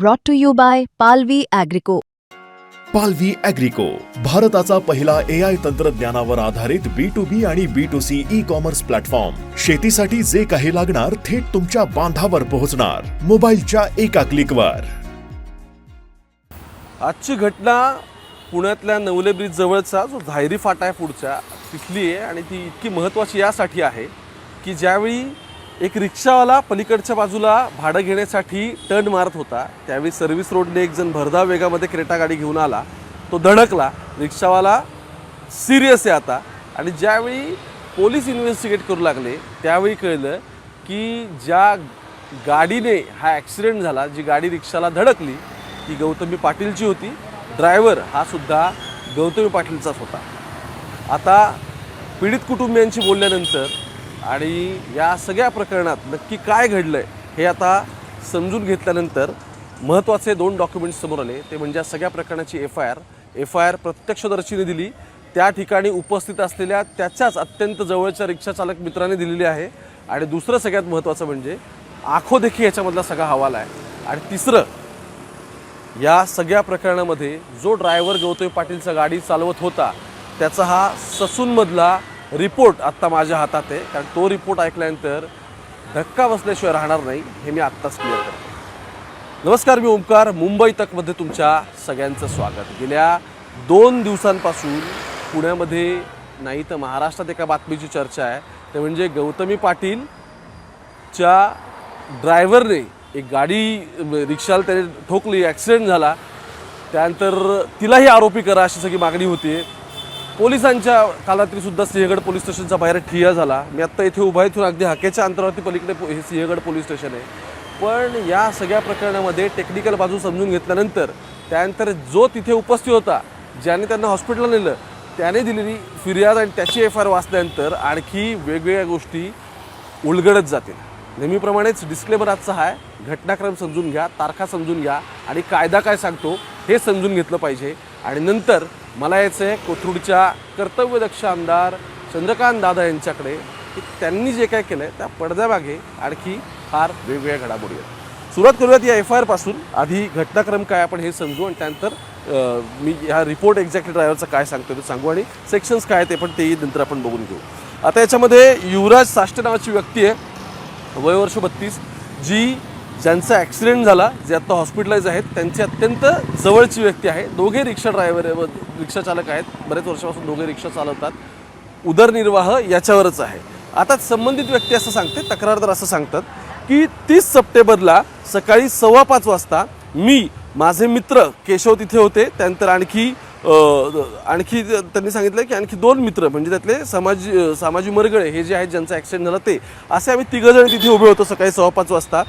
brought to you by Palvi Agrico. पालवी अॅग्रिको भारताचा पहिला ए आय तंत्रज्ञानावर आधारित बी टू बी आणि B to C E commerce platform शेतीसाठी जे काही लागणार थेट तुमच्या बांधावर पोहोचणार. मोबाईलच्या एका क्लिकवर आजची घटना पुण्यातल्या नवले ब्रिज जवळचा जो झायरी फाटा आहे पुढच्या तिथली आहे आणि ती इतकी महत्त्वाची यासाठी आहे की ज्यावेळी एक रिक्षावाला पलीकडच्या बाजूला भाडं घेण्यासाठी टर्न मारत होता. त्यावेळी सर्व्हिस रोडने एक जण भरधाव वेगामध्ये क्रेटा गाडी घेऊन आला. तो धडकला. रिक्षावाला सिरियस आहे आता. आणि ज्यावेळी पोलीस इन्व्हेस्टिगेट करू लागले त्यावेळी कळलं की ज्या गाडीने हा ॲक्सिडेंट झाला जी गाडी रिक्षाला धडकली ती गौतमी पाटीलची होती. ड्रायव्हर हा सुद्धा गौतमी पाटीलचाच होता. आता पीडित कुटुंबियांशी बोलल्यानंतर आणि या सगळ्या प्रकरणात नक्की काय घडलं आहे हे आता समजून घेतल्यानंतर महत्त्वाचे दोन डॉक्युमेंट्स समोर आले. ते म्हणजे या सगळ्या प्रकरणाची F I R F I R प्रत्यक्षदर्शीने दिली. त्या ठिकाणी उपस्थित असलेल्या त्याच्याच अत्यंत जवळच्या रिक्षाचालक मित्राने दिलेली आहे. आणि दुसरं सगळ्यात महत्त्वाचं म्हणजे आखोदेखी याच्यामधला सगळा हवाला आहे. आणि तिसरं या सगळ्या प्रकरणामध्ये जो ड्रायव्हर गौतम पाटीलचा गाडी चालवत होता त्याचा हा ससूनमधला रिपोर्ट आत्ता माझ्या हातात आहे. कारण तो रिपोर्ट ऐकल्यानंतर धक्का बसल्याशिवाय राहणार नाही हे मी आत्ताच क्लिअर करतो. नमस्कार मी ओंकार मुंबई तकमध्ये तुमच्या सगळ्यांचं स्वागत. गेल्या दोन दिवसांपासून पुण्यामध्ये नाही तर महाराष्ट्रात एका बातमीची चर्चा आहे. ते म्हणजे गौतमी पाटीलच्या ड्रायव्हरने एक गाडी रिक्षाला त्याने ठोकली ॲक्सिडेंट झाला. त्यानंतर तिलाही आरोपी करा अशी सगळी मागणी होती पोलिसांच्या कालातरी सुद्धा सिंहगड पोलीस स्टेशनचा बाहेर ठिया झाला. मी आत्ता इथे उभा इथून अगदी हाकेच्या अंतरावरती पलीकडे पो- हे सिंहगड पोलीस स्टेशन आहे. पण या सगळ्या प्रकरणामध्ये टेक्निकल बाजू समजून घेतल्यानंतर त्यानंतर जो तिथे उपस्थित होता ज्याने त्यांना हॉस्पिटलला नेलं त्याने दिलेली फिर्याद आणि त्याची एफ आय आर वाचल्यानंतर आणखी वेगवेगळ्या गोष्टी उलगडत जातील. नेहमीप्रमाणेच डिस्क्लेमर आजचा आहे. घटनाक्रम समजून घ्या तारखा समजून घ्या आणि कायदा काय सांगतो हे समजून घेतलं पाहिजे. आणि नंतर मला यायचं आहे कोथरूडच्या कर्तव्यदक्ष आमदार चंद्रकांत दादा यांच्याकडे. की त्यांनी जे काय केलं आहे त्या पडद्यामागे आणखी फार वेगवेगळ्या घडामोडी आहेत. सुरुवात करूयात या एफ आय आरपासून आधी घटनाक्रम काय आपण हे समजू आणि त्यानंतर मी ह्या रिपोर्ट एक्झॅक्टली ड्रायव्हरचा काय सांगतो ते सांगू आणि सेक्शन्स काय ते पण तेही नंतर आपण बघून घेऊ. आता याच्यामध्ये युवराज साष्टे नावाची व्यक्ती आहे. वयवर्ष बत्तीस. जी ज्यांचा ॲक्सिडेंट झाला जे आत्ता हॉस्पिटलाइज आहेत त्यांची अत्यंत जवळची व्यक्ती आहे. दोघे रिक्षा ड्रायव्हर रिक्षा चालक आहेत. बरेच वर्षापासून दोघे रिक्षा चालवतात. उदरनिर्वाह याच्यावरच आहे. आता संबंधित व्यक्ती असं सांगते तक्रारदार असं सांगतात की तीस सप्टेंबरला सकाळी सव्वा पाच वाजता मी माझे मित्र केशव तिथे होते. त्यानंतर आणखी आणखी त्यांनी सांगितलं की आणखी दोन मित्र म्हणजे त्यातले समाज सामाजिक सामाजी मरगळे हे जे आहेत ज्यांचा ॲक्सिडेंट झाला ते असे आम्ही तिघंजण तिथे उभे होतो सकाळी सव्वा पाच वाजता.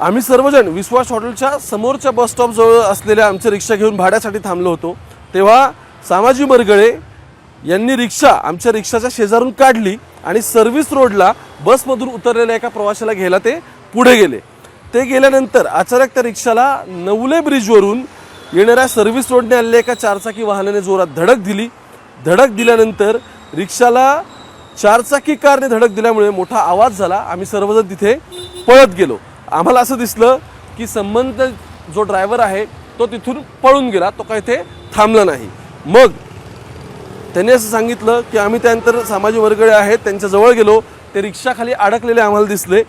आम्ही सर्वजण विश्वास हॉटेलच्या समोरच्या बस स्टॉपजवळ असलेल्या आमच्या रिक्षा घेऊन भाड्यासाठी थांबलो होतो. तेव्हा सामाजी मरगळे यांनी रिक्षा आमच्या रिक्षाच्या शेजारून काढली आणि सर्व्हिस रोडला बसमधून उतरलेल्या एका प्रवाशाला घ्यायला ते पुढे गेले. ते गेल्यानंतर अचानक त्या रिक्षाला नवले ब्रिजवरून येणाऱ्या सर्व्हिस रोडने आलेल्या एका चारचाकी वाहनाने जोरात धडक दिली. धडक दिल्यानंतर रिक्षाला चारचाकी कारने धडक दिल्यामुळे मोठा आवाज झाला. आम्ही सर्वजण तिथे पळत गेलो. आम्हाला असं दिसलं की संबंध जो ड्रायव्हर आहे तो तिथून पळून गेला तो काही ते थांबला नाही. मग त्यांनी असं सांगितलं की आम्ही त्यानंतर सामाजिक वर्गळे आहेत त्यांच्याजवळ गेलो ते रिक्षाखाली अडकलेले आम्हाला दिसले.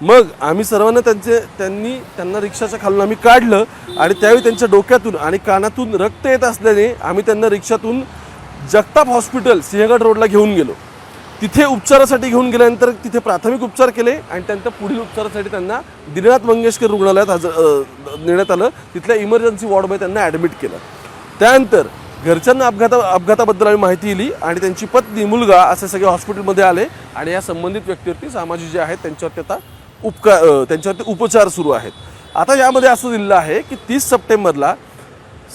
मग आम्ही सर्वांना त्यांचे त्यांनी त्यांना रिक्षाच्या खालून आम्ही काढलं आणि त्यावेळी त्यांच्या डोक्यातून आणि कानातून रक्त येत असल्याने आम्ही त्यांना रिक्षातून जगताप हॉस्पिटल सिंहगड रोडला घेऊन गेलो. तिथे उपचारासाठी घेऊन गेल्यानंतर तिथे प्राथमिक उपचार केले आणि त्यानंतर पुढील उपचारासाठी त्यांना दिनानाथ मंगेशकर रुग्णालयात हजर नेण्यात आलं. तिथल्या इमर्जन्सी वॉर्डमध्ये त्यांना ॲडमिट केलं. त्यानंतर घरच्यांना अपघाता अपघाताबद्दल आम्ही माहिती दिली आणि त्यांची पत्नी मुलगा असे सगळे हॉस्पिटलमध्ये आले आणि या संबंधित व्यक्तीवरती सामाजिक जे आहेत त्यांच्यावरती आता उपकार त्यांच्यावरती उपचार सुरू आहेत. आता यामध्ये असं दिलेलं आहे की तीस सप्टेंबरला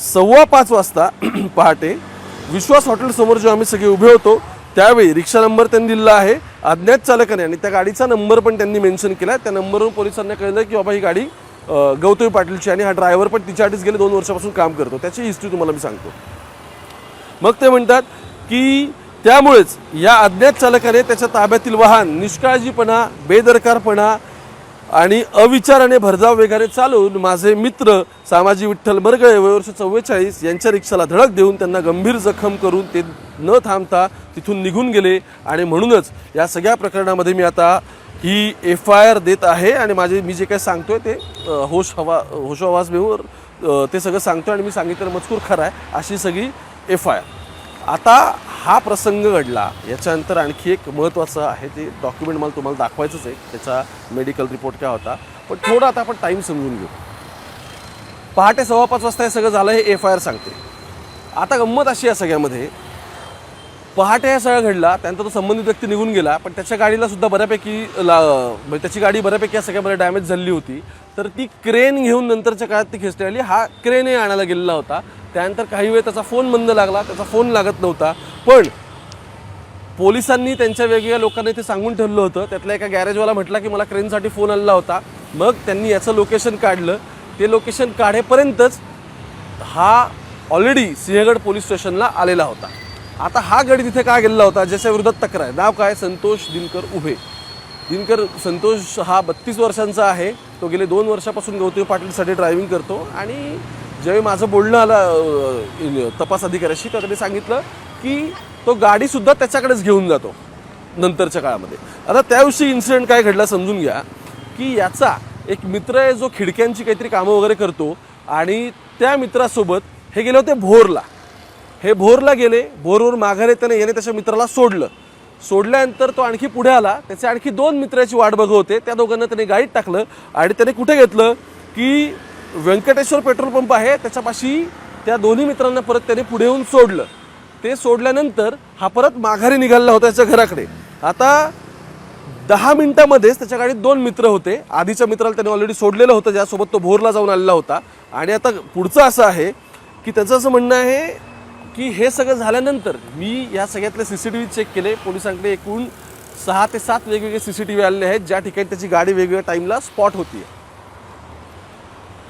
सव्वा पाच वाजता पहाटे विश्वास हॉटेलसमोर जेव्हा आम्ही सगळे उभे होतो त्यावेळी रिक्षा नंबर त्यांनी दिलेला आहे अज्ञात चालकाने. आणि त्या गाडीचा नंबर पण त्यांनी मेन्शन केला. त्या नंबरवरून पोलिसांना कळलं की बाबा ही गाडी गौतमी पाटीलची आणि हा ड्रायव्हर पण तिच्यासाठीच गेले दोन वर्षापासून काम करतो. त्याची हिस्ट्री तुम्हाला मी सांगतो. मग ते म्हणतात की त्यामुळेच या अज्ञात चालकाने त्याच्या ताब्यातील वाहन निष्काळजीपणा बेदरकारपणा आणि अविचाराने भरधाव वेगाने चालून माझे मित्र सामाजी विठ्ठल मरगळे वयवर्ष चव्वेचाळीस यांच्या रिक्षाला धडक देऊन त्यांना गंभीर जखम करून ते न थांबता तिथून निघून गेले. आणि म्हणूनच या सगळ्या प्रकरणामध्ये मी आता ही एफ आय आर देत आहे आणि माझे मी जे काही सांगतोय ते होश हवा होश घेऊन ते सगळं सांगतोय आणि मी सांगितलं मजकूर खरा आहे. अशी सगळी एफ आय आर आता हा प्रसंग घडला याच्यानंतर आणखी एक महत्त्वाचं आहे ते डॉक्युमेंट मला तुम्हाला दाखवायचंच आहे त्याचा मेडिकल रिपोर्ट काय होता. पण थोडं आता आपण टाईम समजून घेऊ. पहाटे सव्वा पाच वाजता हे सगळं झालं हे एफ आय आर सांगते. आता गंमत अशी आहे सगळ्यामध्ये पहाटे हे सगळं घडला त्यानंतर तो संबंधित व्यक्ती निघून गेला पण त्याच्या गाडीला सुद्धा बऱ्यापैकी ला म्हणजे त्याची गाडी बऱ्यापैकी या सगळ्यामध्ये डॅमेज झाली होती. तर ती क्रेन घेऊन नंतरच्या काळात ती खेचली आली. हा क्रेनही आणायला गेलेला होता. त्यानंतर काही वेळ त्याचा फोन बंद लागला त्याचा फोन लागत नव्हता. पण पोलिसांनी त्यांच्या वेगवेगळ्या लोकांना ते सांगून ठेवलं होतं. त्यातल्या एका गॅरेजवाला म्हटला की मला क्रेनसाठी फोन आलेला होता. मग त्यांनी याचं लोकेशन काढलं. ते लोकेशन काढेपर्यंतच हा ऑलरेडी सिंहगड पोलीस स्टेशनला आलेला होता. आता हा गड तिथे का गेलेला होता? ज्याच्या विरोधात तक्रार आहे. नाव काय? संतोष दिनकर उभे. दिनकर संतोष हा बत्तीस वर्षांचा आहे. तो गेले दोन वर्षापासून गौतमी पाटीलसाठी ड्रायव्हिंग करतो. आणि ज्यावेळी माझं बोलणं आलं तपास अधिकाऱ्याशी तर त्यांनी सांगितलं की तो गाडीसुद्धा त्याच्याकडेच घेऊन जातो नंतरच्या काळामध्ये. आता त्याविषयी इन्सिडेंट काय घडला समजून घ्या की याचा एक मित्र आहे जो खिडक्यांची काहीतरी कामं वगैरे करतो आणि त्या मित्रासोबत हे गेले होते भोरला. हे भोरला गेले भोरवर माघारी त्याने याने त्याच्या मित्राला सोडलं. सोडल्यानंतर तो आणखी पुढे आला त्याचे आणखी दोन मित्राची वाट बघत होते त्या दोघांना त्याने गाडीत टाकलं आणि त्याने कुठे घेतलं की व्यंकटेश्वर पेट्रोल पंप आहे त्याच्यापाशी त्या दोन्ही मित्रांना परत त्याने पुढे येऊन सोडलं. ते सोडल्यानंतर हा परत माघारी निघाला होता त्याच्या घराकडे. आता दहा मिनिटामध्येच त्याच्या गाडीत दोन मित्र होते. आधीच्या मित्राला त्याने ऑलरेडी सोडलेलं होतं ज्यासोबत तो भोरला जाऊन आलेला होता. आणि आता पुढचं असं आहे की त्याचं असं म्हणणं आहे की हे सगळं झाल्यानंतर मी या सगळ्यातले C C T V check केले. पोलिसांकडे एकूण सहा ते सात वेगवेगळे सी सी टी व्ही आलेले आहेत. ज्या ठिकाणी त्याची गाडी वेगवेगळ्या टाईमला स्पॉट होती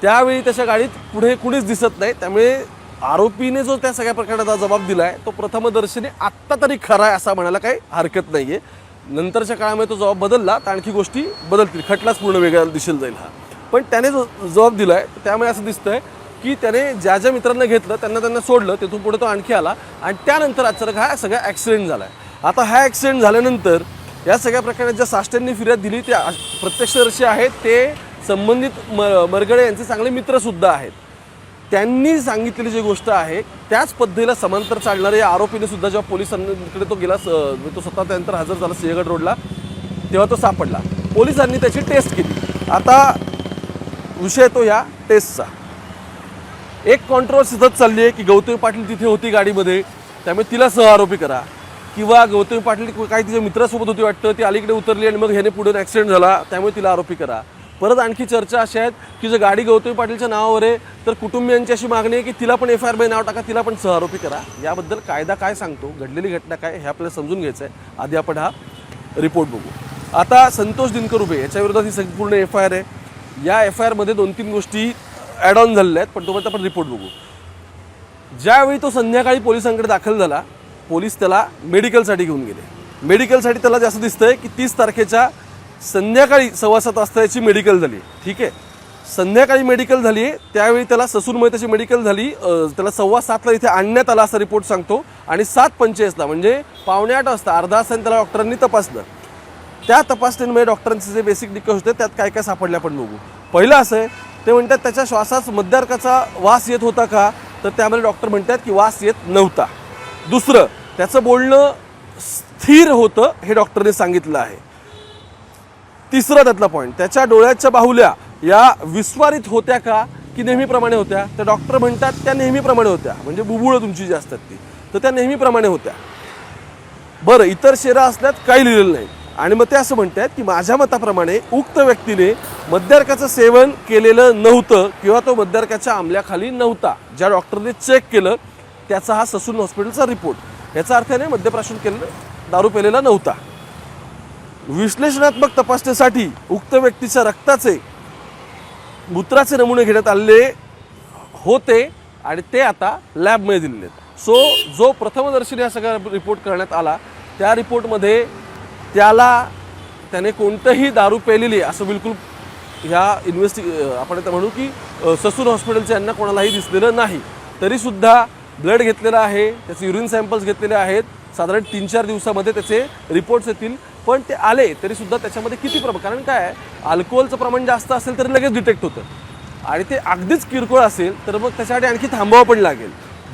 त्यावेळी त्याच्या गाडीत पुढे कुणीच दिसत नाही. त्यामुळे आरोपीने जो त्या सगळ्या प्रकरणाचा जबाब दिला आहे तो प्रथमदर्शनी आत्ता तरी खरा आहे असा म्हणायला काही हरकत नाही आहे नंतरच्या काळामध्ये तो जबाब बदलला तर आणखी गोष्टी बदलतील. खटलाच पूर्ण वेगळा दिसेल जाईल हा. पण त्याने जो जबाब दिला आहे त्यामुळे असं दिसतं आहे की त्याने ज्या ज्या मित्रांना घेतलं त्यांना त्यांना सोडलं तिथून पुढे तो आणखी आला आणि त्यानंतर अचानक हा सगळा ॲक्सिडेंट झाला आहे आता हा ॲक्सिडेंट झाल्यानंतर या सगळ्या प्रकरणात ज्या साष्ट्यांनी फिर्याद दिली ते प्रत्यक्षदर्शी आहेत ते संबंधित म मरगडे यांचे चांगले मित्रसुद्धा आहेत. त्यांनी सांगितलेली जी गोष्ट आहे त्याच पद्धतीला समांतर चालणारे या आरोपीने सुद्धा जेव्हा पोलिसांकडे तो गेला स- तो स्वतः त्यानंतर हजर झाला सिंहगड रोडला तेव्हा तो सापडला. पोलिसांनी त्याची टेस्ट केली. आता विषय तो ह्या टेस्टचा. एक कॉन्ट्रोवर्सी सतत चालली आहे की गौतमी पाटील तिथे होती गाडीमध्ये त्यामुळे तिला सहआरोपी करा. किंवा गौतमी पाटील काही तिच्या मित्रासोबत होती वाटतं ती अलीकडे उतरली आणि मग ह्याने पुढे ॲक्सिडेंट झाला त्यामुळे तिला आरोपी करा. परत आणखी चर्चा अशा आहेत की जर गाडी गौतमी पाटीलच्या नावावर आहे तर कुटुंबियांची अशी मागणी आहे की तिला पण एफ आय आर बाय नाव टाका तिला पण सहआरोपी करा. याबद्दल कायदा काय सांगतो घडलेली घटना काय हे आपल्याला समजून घ्यायचं आहे आधी आपण हा रिपोर्ट बघू. आता संतोष दिनकर उभे याच्याविरोधात ही संपूर्ण एफ आय आर आहे. या एफ आय आरमध्ये दोन तीन गोष्टी ॲड ऑन झालेल्या आहेत पण तोपर्यंत आपण रिपोर्ट बघू. ज्यावेळी तो संध्याकाळी पोलिसांकडे दाखल झाला पोलीस त्याला मेडिकलसाठी घेऊन गेले. मेडिकलसाठी त्याला जास्त दिसतंय की तीस तारखेच्या संध्याकाळी सव्वा सात वाजता याची मेडिकल झाली. ठीक आहे? संध्याकाळी मेडिकल झाली त्यावेळी त्याला ससूरमध्ये त्याची मेडिकल झाली त्याला सव्वा सातला इथे आणण्यात आला असा रिपोर्ट सांगतो. आणि सात पंचेचाळीसला म्हणजे पावणे आठ वाजता अर्धा तासाने त्याला डॉक्टरांनी तपासलं. त्या तपासणीमध्ये डॉक्टरांचे जे बेसिक निकष होते त्यात काय काय सापडले आपण बघू. पहिलं असं आहे ते म्हणतात त्याच्या श्वासात मद्यार्काचा वास येत होता का? तर त्यामध्ये डॉक्टर म्हणतात की वास येत नव्हता. दुसरं त्याचं बोलणं स्थिर होतं हे डॉक्टरने सांगितलं आहे. तिसरा त्यातला पॉईंट त्याच्या डोळ्याच्या बाहुल्या या विस्वारित होत्या का? की नेहमीप्रमाणे होत्या? तर डॉक्टर म्हणतात त्या नेहमीप्रमाणे होत्या. म्हणजे बुबुळं तुमची जी असतात ती. तर त्या नेहमीप्रमाणे होत्या. बरं इतर शेरा असल्यात काही लिहिलेलं नाही. आणि मग ते असं म्हणतात की माझ्या मताप्रमाणे उक्त व्यक्तीने मद्यार्काचं सेवन केलेलं नव्हतं किंवा तो मद्यार्काच्या आमल्याखाली नव्हता. ज्या डॉक्टरने चेक केलं त्याचा हा ससून हॉस्पिटलचा रिपोर्ट याचा अर्थाने मद्यप्राशन केलेलं दारू पेलेला नव्हता. विश्लेषणात्मक तपासणीसाठी उक्त व्यक्तीच्या रक्ताचे मूत्राचे नमुने घेण्यात आलेले होते आणि ते आता लॅबमध्ये दिलेले आहेत. सो जो प्रथमदर्शनी हा सगळा रिपोर्ट करण्यात आला त्या रिपोर्टमध्ये त्याला त्याने कोणतंही दारू पेलेली असं बिलकुल ह्या इन्व्हेस्टि आपण आता म्हणू की ससून हॉस्पिटलच्या यांना कोणालाही दिसलेलं नाही. तरीसुद्धा ब्लड घेतलेलं आहे त्याचे युरिन सॅम्पल्स घेतलेले आहेत. साधारण तीन चार दिवसामध्ये त्याचे रिपोर्ट्स येतील. पण ते आले तरीसुद्धा त्याच्यामध्ये किती प्रमाण? कारण काय आहे अल्कोहोलचं प्रमाण जास्त असेल तर लगेच डिटेक्ट होतं. आणि ते अगदीच किरकोळ असेल तर मग त्याच्यासाठी आणखी थांबावं पण लागेल.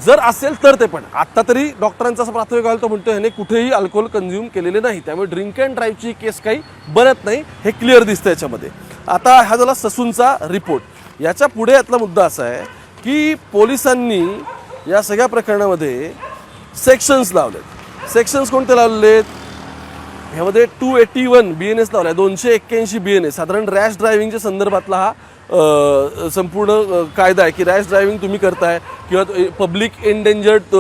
जर असेल तर ते पण. आत्ता तरी डॉक्टरांचा असं प्राथमिक अहवाल तो म्हणतो ह्याने कुठेही अल्कोहोल कन्झ्युम केलेले नाही. त्यामुळे ड्रिंक अँड ड्राईव्हची केस काही बनत नाही. हे क्लिअर दिसतं याच्यामध्ये. आता हा झाला ससूनचा रिपोर्ट याच्यापुढे यातला मुद्दा असा आहे की पोलिसांनी या सगळ्या प्रकरणामध्ये सेक्शन्स लावलेत. सेक्शन्स कोणते लावलेले आहेत ह्यामध्ये two eighty one B N S लावला आहे दोनशे एक्क्याऐंशी बी एन एस साधारण रॅश ड्रायव्हिंगच्या संदर्भातला हा संपूर्ण कायदा आहे की रॅश ड्रायव्हिंग तुम्ही करताय किंवा पब्लिक एंडेंजर्ड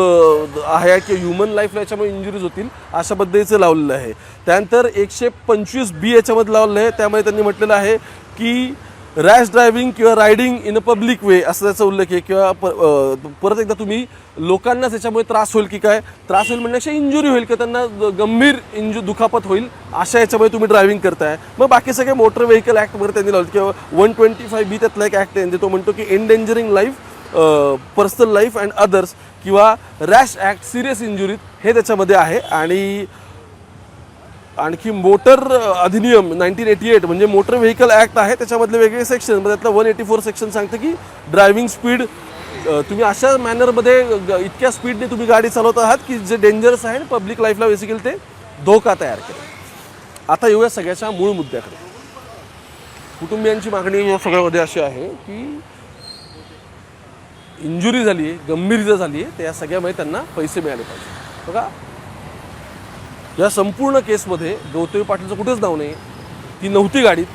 आहे किंवा ह्युमन लाईफला याच्यामुळे इंजुरीज होतील अशा पद्धतीचं लावलेलं आहे. त्यानंतर एकशे पंचवीस बी याच्यामध्ये लावलेलं आहे. त्यामध्ये त्यांनी म्हटलेलं आहे की रॅश ड्रायव्हिंग किंवा riding in a public way असं त्याचा उल्लेख आहे. किंवा प- परत एकदा तुम्ही लोकांना त्याच्यामुळे त्रास होईल की काय? त्रास होईल म्हणण्यापेक्षा इंजुरी होईल किंवा त्यांना गंभीर इंजु दुखापत होईल अशा याच्यामुळे तुम्ही ड्रायव्हिंग करताय. मग बाकी सगळे मोटर व्हेकल ॲक्ट वगैरे त्यांनी लावले. किंवा वन ट्वेंटी फाय बी त्यातला एक ॲक्ट आहे. म्हणजे तो म्हणतो की endangering life personal life and others किंवा रॅश ॲक्ट सिरियस इंजुरीत हे त्याच्यामध्ये आहे. आणि आणखी मोटर अधिनियम नाईन्टीन एटी एट म्हणजे मोटर व्हेकल ॲक्ट आहे त्याच्यामधले वेगळे सेक्शन म्हणजे त्यातलं वन एटी फोर सेक्शन सांगतं की ड्रायव्हिंग स्पीड तुम्ही अशा मॅनरमध्ये इतक्या स्पीडने तुम्ही गाडी चालवत आहात की जे डेंजरस आहे पब्लिक लाईफला बेसिकली ते धोका तयार केला. आता येऊया सगळ्याच्या मूळ मुद्द्याकडे. कुटुंबियांची मागणी या सगळ्यामध्ये अशी आहे की इंजुरी झाली आहे गंभीर जर झाली आहे तर या सगळ्यामुळे त्यांना पैसे मिळाले पाहिजे. बघा या संपूर्ण केसमध्ये गौतमी पाटीलचं कुठेच नाव नाही. ती नव्हती गाडीत.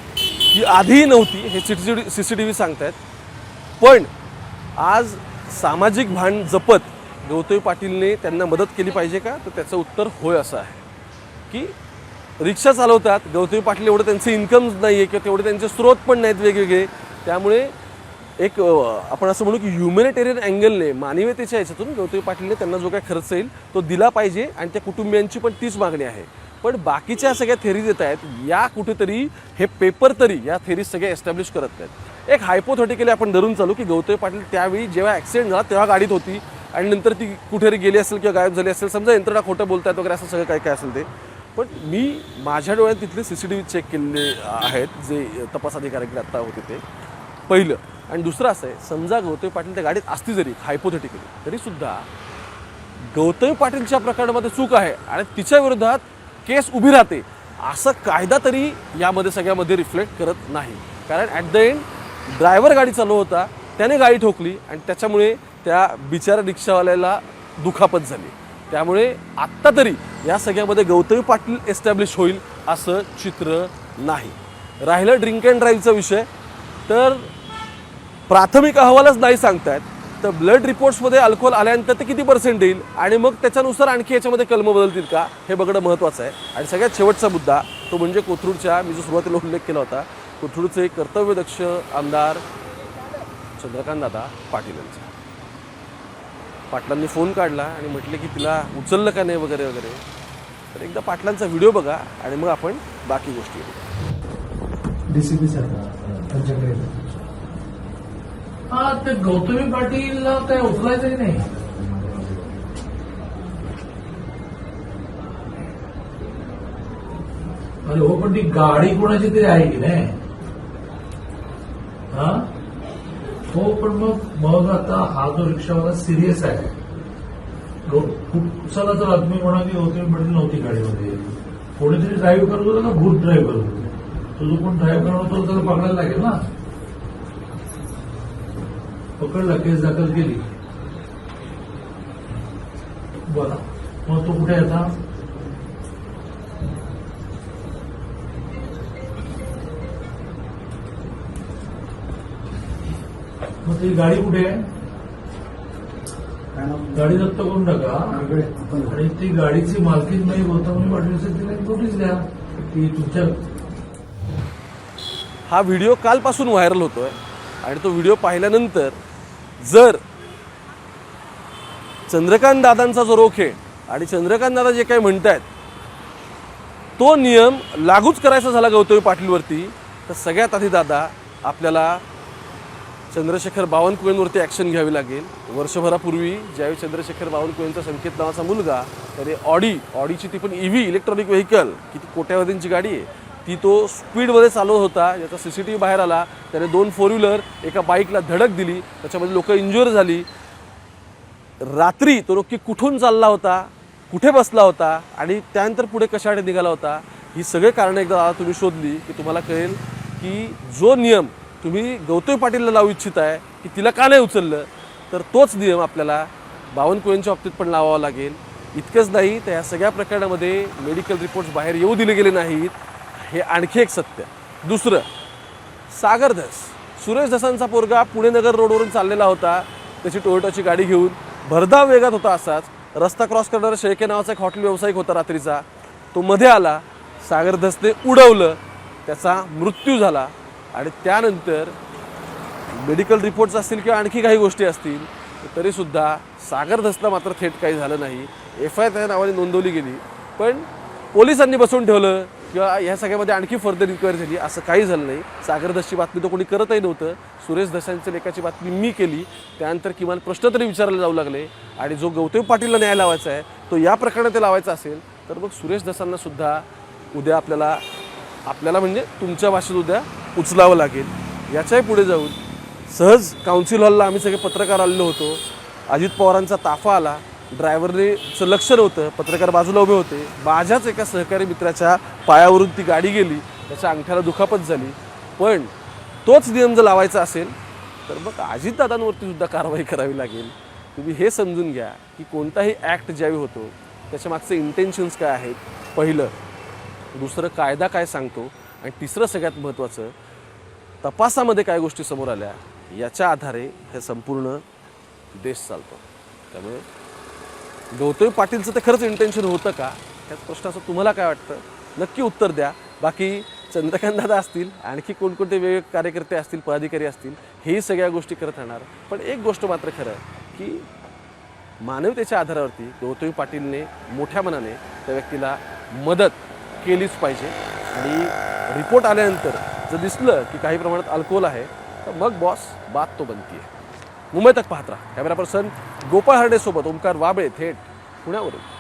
ती आधीही नव्हती. हे C T C C T V सांगतायत. पण आज सामाजिक भान जपत गौतमी पाटीलने त्यांना मदत केली पाहिजे का? तर त्याचं उत्तर होय असं आहे. की रिक्षा चालवतात. गौतमी पाटील एवढं त्यांचे इन्कम नाही आहे किंवा तेवढे त्यांचे स्रोत पण नाहीत वेगवेगळे. त्यामुळे एक आपण असं म्हणू की ह्युमॅनिटेरियन अँगलने मानवीयतेच्या याच्यातून गौतमी पाटीलने त्यांना जो काय खर्च येईल तो दिला पाहिजे आणि त्या कुटुंबियांची पण तीच मागणी आहे. पण बाकीच्या सगळ्या थेरीज येत आहेत या कुठेतरी हे पेपर तरी या थेरीज सगळ्या एस्टॅब्लिश करत नाहीत. एक हायपोथेटिकली आपण धरून चालू की गौतमी पाटील त्यावेळी जेव्हा ॲक्सिडेंट झाला तेव्हा गाडीत होती आणि नंतर ती कुठेतरी गेली असेल किंवा गायब झाली असेल समजा यंत्रणा खोटं बोलतात वगैरे असं सगळं काय काय असेल ते. पण मी माझ्या डोळ्यात तिथले C C T V check केलेले आहेत जे तपास अधिकाऱ्याकडे आत्ता होते ते. पहिलं आणि दुसरं असं आहे समजा गौतमी पाटील त्या गाडीत असती जरी हायपोथेटिकली तरीसुद्धा गौतमी पाटीलच्या प्रकरणामध्ये चूक आहे आणि तिच्या विरोधात केस उभी राहते असं कायदा तरी यामध्ये सगळ्यामध्ये रिफ्लेक्ट करत नाही. कारण ॲट द एंड ड्रायव्हर गाडी चालू होता त्याने गाडी ठोकली आणि त्याच्यामुळे त्या बिचारा रिक्षावाल्याला दुखापत झाली. त्यामुळे आत्ता तरी या सगळ्यामध्ये गौतमी पाटील एस्टॅब्लिश होईल असं चित्र नाही. राहिलं ड्रिंक अँड ड्राईव्हचा विषय. तर प्राथमिक अहवालच नाही सांगतायत. तर ब्लड रिपोर्ट्समध्ये अल्कोहोल आल्यानंतर ते किती पर्सेंट येईल आणि मग त्याच्यानुसार आणखी याच्यामध्ये कलम बदलतील का? हे बघणं महत्त्वाचं आहे. आणि सगळ्यात शेवटचा मुद्दा तो म्हणजे कोथरूडच्या मी जो सुरुवातीला उल्लेख केला होता कोथरूडचे कर्तव्यदक्ष आमदार चंद्रकांत दादा पाटील यांचा. पाटलांनी फोन काढला आणि म्हटले की तिला उचललं का नाही वगैरे वगैरे. तर एकदा पाटलांचा व्हिडिओ बघा आणि मग आपण बाकी गोष्टी करू. डीसीपी सर त्यांच्याकडे हा ते गौतमी पाटीलला काय उचलायचंही नाही. अरे हो पण ती गाडी कोणाची तरी आहे की नाही? हा? हो पण मग मग आता हा जो रिक्षावाला सिरियस आहे. खूप चला तर आदमी म्हणा की गौतमी पाटील नव्हती गाडीमध्ये. कोणीतरी ड्राईव्ह करत होता का? भूत ड्राईव्ह करत होता. तो जो कोण ड्राईव्ह करणार होता त्याला पकडायला लागेल ना? पकडला केस दाखल केली. बरं मग तो कुठे आता? मग ती गाडी कुठे आहे? गाडी जप्त करून टाका. आणि ती गाडीची मालकीन नाही गौतमी पाटील तिला नोटीस द्या. की तुमच्या हा व्हिडिओ कालपासून व्हायरल होतोय. आणि तो व्हिडिओ पाहिल्यानंतर जर चंद्रकांत दादांचा जो रोख आहे आणि चंद्रकांत दादा जे काही म्हणतायत तो नियम लागूच करायचा झाला गौतमी पाटीलवरती तर सगळ्यात आधी दादा आपल्याला चंद्रशेखर बावनकुळेंवरती ॲक्शन घ्यावी लागेल. वर्षभरापूर्वी ज्यावेळी चंद्रशेखर बावनकुळेंचा संकेत नावाचा मुलगा त्याने ऑडी ऑडीची ती पण ई व्ही इलेक्ट्रॉनिक व्हेकल किती कोट्यावधींची गाडी आहे. ती तो स्पीडमध्ये चालवत होता याचा सी सी टी व्ही बाहेर आला त्याने दोन फोर व्हीलर एका बाईकला धडक दिली त्याच्यामध्ये लोकं इंज्युअर झाली. रात्री तो नक्की कुठून चालला होता कुठे बसला होता आणि त्यानंतर पुढे कशासाठी निघाला होता ही सगळे कारणं एकदा तुम्ही शोधली की तुम्हाला कळेल की जो नियम तुम्ही गौतम पाटीलला लावू इच्छित आहे की तिला का नाही उचललं तर तोच नियम आपल्याला बावनकुळ्यांच्या बाबतीत पण लावावा लागेल. इतकंच नाही तर या सगळ्या प्रकरणामध्ये मेडिकल रिपोर्ट्स बाहेर येऊ दिले गेले नाहीत. हे आणखी एक सत्य. दुसरं सागरधस सुरेश धसांचा पोरगा पुणे नगर रोडवरून चाललेला होता. त्याची टोयोटाची गाडी घेऊन भरधाव वेगात होता असाच. रस्ता क्रॉस करणारा शेळके नावाचा एक हॉटेल व्यावसायिक होता रात्रीचा. तो मध्ये आला सागरधसने उडवलं त्याचा मृत्यू झाला आणि त्यानंतर मेडिकल रिपोर्ट्स असतील किंवा आणखी काही गोष्टी असतील तरीसुद्धा सागरधसला मात्र थेट काही झालं नाही. एफ आय त्या नावाने नोंदवली गेली. पण पोलिसांनी बसवून ठेवलं किंवा ह्या सगळ्यामध्ये आणखी फर्दर इन्क्वायरी झाली. असं काही झालं नाही. सागरदशची बातमी तर कोणी करतही नव्हतं. सुरेश दशांच्या लेखाची बातमी मी केली. त्यानंतर किमान प्रश्न तरी विचारायला जाऊ लागले. आणि जो गौतम पाटीलला न्याय लावायचा आहे तो या प्रकरणात ते लावायचा असेल तर मग सुरेश दसांनासुद्धा उद्या आपल्याला आपल्याला म्हणजे तुमच्या भाषेत उद्या उचलावं लागेल. याच्याही पुढे जाऊन सहज काउन्सिल हॉलला आम्ही सगळे पत्रकार आलेलो होतो. अजित पवारांचा ताफा आला. ड्रायव्हरनेचं लक्ष नव्हतं. पत्रकार बाजूला उभे होते. माझ्याच एका सहकारी मित्राच्या पायावरून ती गाडी गेली. त्याच्या अंगठ्याला दुखापत झाली. पण तोच नियम जर लावायचा असेल तर मग अजितदादांवरती सुद्धा कारवाई करावी लागेल. तुम्ही हे समजून घ्या की कोणताही ॲक्ट ज्यावेळी होतो त्याच्या मागचे इंटेन्शन्स काय आहेत? पहिलं दुसरं कायदा काय सांगतो? आणि तिसरं सगळ्यात महत्त्वाचं तपासामध्ये काय गोष्टी समोर आल्या? याच्या आधारे हे संपूर्ण देश चालतो. त्यामुळे गौतमी पाटीलचं ते खरंच इंटेन्शन होतं का? त्याच प्रश्नाचं तुम्हाला काय वाटतं? नक्की उत्तर द्या. बाकी चंद्रकांत दादा असतील आणखी कोणकोणते वेगवेगळे कार्यकर्ते असतील पदाधिकारी असतील हेही सगळ्या गोष्टी करत राहणार. पण एक गोष्ट मात्र खरं की मानवतेच्या आधारावरती गौतमी पाटीलने मोठ्या मनाने त्या व्यक्तीला मदत केलीच पाहिजे. आणि रिपोर्ट आल्यानंतर जर दिसलं की काही प्रमाणात अल्कोहोल आहे तर मग बॉस बात तो बनती आहे मुंबई तक पाहत राहा. कॅमेरा पर्सन गोपाळ हर्डेसोबत ओमकार वाबळे थेट पुण्यावरून.